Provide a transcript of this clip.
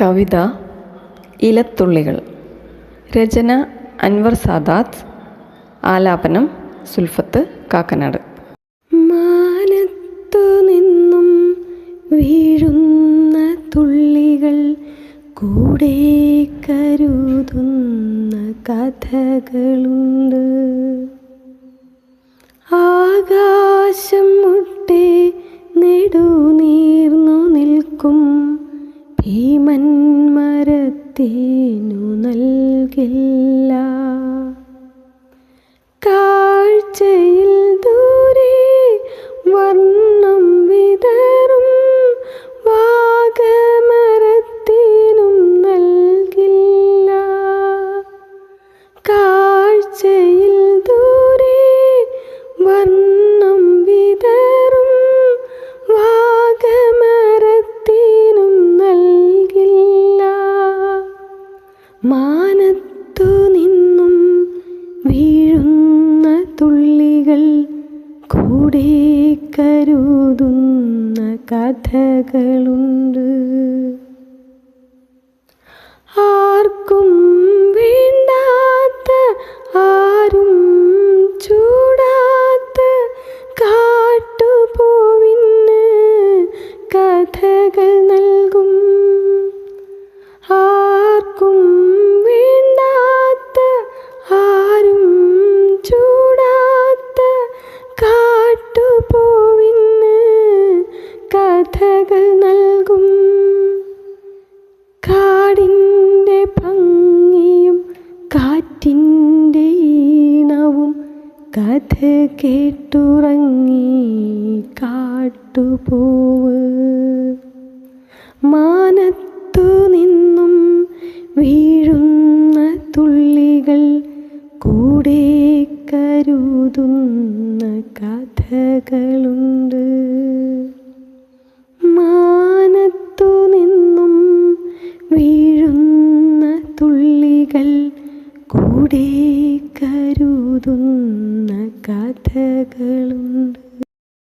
കവിത ഇലത്തുള്ളികൾ. രചന അൻവർ സാദാത്ത്. ആലാപനം സുൽഫത്ത് കാക്കനാട്. മാനത്തു നിന്നും വീഴുന്ന തുള്ളികൾ കൂടെ കരുതുന്ന കഥകളുണ്ട്. മരത്തിനു നൽകില്ല. മാനത്തു നിന്നും വീഴുന്ന തുള്ളികൾ കൂടെ കരുതുന്ന കഥകളുണ്ട്. കഥകൾ നൽകും. കാടിന്റെ ഭംഗിയും കാറ്റിന്റെ ഈണവും കഥ കേട്ടുറങ്ങി കാട്ടുപോവ്. മാനത്തു നിന്നും വീഴുന്ന തുള്ളികൾ കൂടെ കരുതുന്ന. നടത്തുന്ന കഥകൾ